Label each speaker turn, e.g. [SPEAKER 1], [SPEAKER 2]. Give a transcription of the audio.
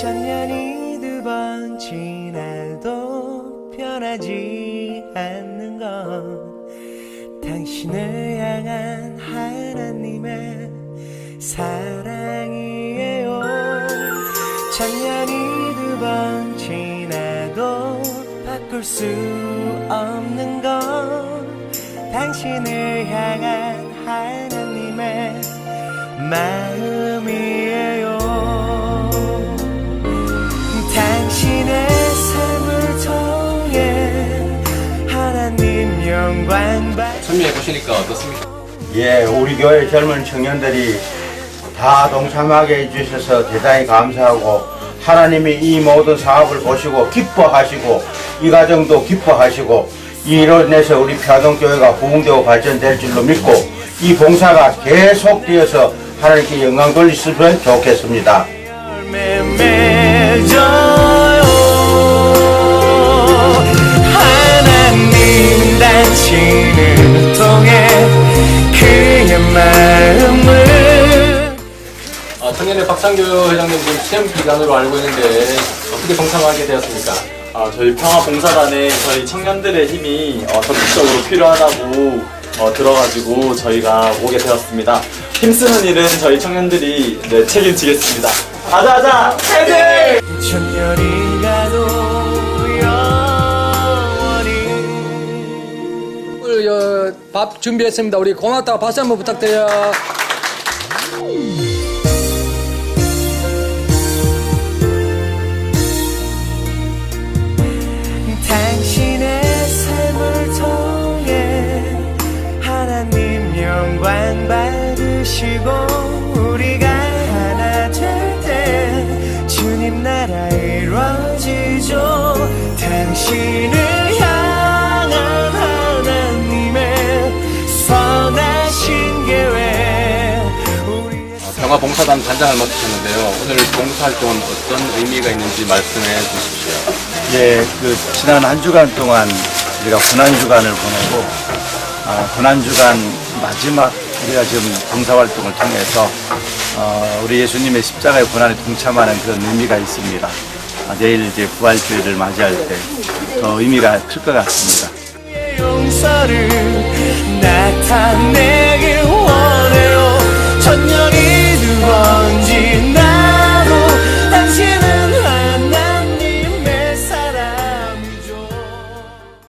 [SPEAKER 1] 천년이 두 번 지나도 변하지 않는 건 당신을 향한 하나님의 사랑이에요. 천년이 두 번 지나도 바꿀 수 없는 건 당신을 향한 하나님의 마음이
[SPEAKER 2] 참여해 보시니까 어떻습니까?
[SPEAKER 3] 예, 우리 교회 젊은 청년들이 다 동참하게 해주셔서 대단히 감사하고 하나님이 이 모든 사업을 보시고 기뻐하시고 이 가정도 기뻐하시고 이로 인해서 우리 평화동교회가 부흥되고 발전될 줄로 믿고 이 봉사가 계속되어서 하나님께 영광 돌리시면 좋겠습니다.
[SPEAKER 2] 아, 청년의 박상교 회장님 지금 시험 기간으로 알고 있는데 어떻게 동참하게 되었습니까?
[SPEAKER 4] 아, 저희 평화봉사단에 저희 청년들의 힘이 어, 적극적으로 필요하다고 어, 들어가지고 저희가 오게 되었습니다. 힘쓰는 일은 저희 청년들이 네, 책임지겠습니다. 아자아자! 헤드!
[SPEAKER 1] 천년이 가도 영원히
[SPEAKER 5] 오늘 어, 밥 준비했습니다. 우리 고맙다고 박수 한번 부탁드려요.
[SPEAKER 1] 당신을 향한 하나님의 선하신 계획 우리의
[SPEAKER 2] 평화봉사단 단장을 맡으셨는데요. 오늘 봉사활동은 어떤 의미가 있는지 말씀해 주십시오.
[SPEAKER 3] 예, 그 지난 한 주간 동안 우리가 고난 주간을 보내고 아, 고난 주간 마지막 우리가 지금 봉사 활동을 통해서 어, 우리 예수님의 십자가의 고난에 동참하는 그런 의미가 있습니다. 아, 내일 이제 부활주일을 맞이할 때 더 의미가 클 것 같습니다.